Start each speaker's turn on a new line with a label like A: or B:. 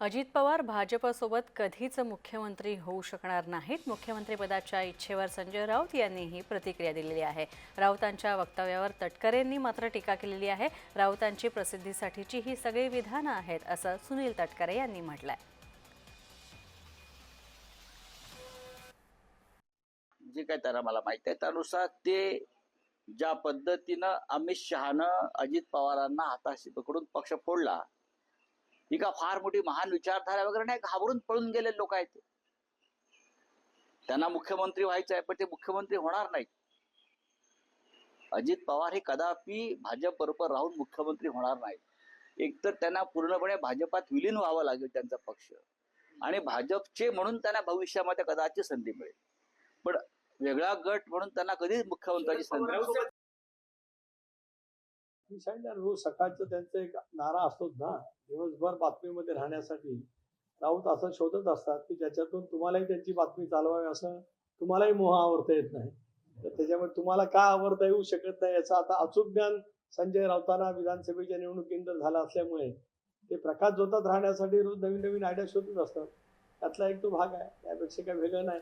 A: अजित पवार भाजपसोबत कधीच मुख्यमंत्री होऊ शकणार नाहीत. मुख्यमंत्रीपदाच्या इच्छेवर संजय राऊत यांनीही प्रतिक्रिया दिलेली आहे. राऊतांच्या वक्तव्यावर तटकरेंनी मात्र टीका केलेली आहे. राऊतांची प्रसिद्धीसाठीची ही सगळी विधानं आहेत असं सुनील तटकरे यांनी म्हटलंय.
B: जे काय त्यांना मला माहिती आहे त्यानुसार ते ज्या पद्धतीनं अमित शहानं अजित पवारांना हाताशी पकडून पक्ष फोडला ही का फार मोठी महान विचारधारा वगैरे नाही घाबरून पळून गेले लोक आहेत त्यांना मुख्यमंत्री व्हायचं आहे पण ते मुख्यमंत्री होणार नाहीत. अजित पवार हे कदापि भाजप बरोबर राहून मुख्यमंत्री होणार नाहीत. एकतर त्यांना पूर्णपणे भाजपात विलीन व्हावं लागेल त्यांचा पक्ष. आणि भाजपचे म्हणून त्यांना भविष्यामध्ये कदाचित संधी मिळेल. पण वेगळा गट म्हणून त्यांना कधीच मुख्यमंत्र्यांची संधी
C: मी सांगितलं रोज सकाळचं त्यांचा एक नारा असतोच ना. दिवसभर बातमीमध्ये राहण्यासाठी. राऊत असं शोधत असतात की ज्याच्यातून तुम्हालाही त्यांची बातमी चालवावी असं तुम्हालाही मोह आवडता येत नाही. तर त्याच्यामुळे तुम्हाला काय आवडता येऊ शकत नाही याचं आता अचूक ज्ञान संजय राऊतांना विधानसभेच्या निवडणुकीनंतर झालं असल्यामुळे ते प्रकाश जोतात राहण्यासाठी रोज नवीन नवीन आयडिया शोधत असतात. त्यातला एक तो भाग आहे. त्यापेक्षा काही वेगळं नाही.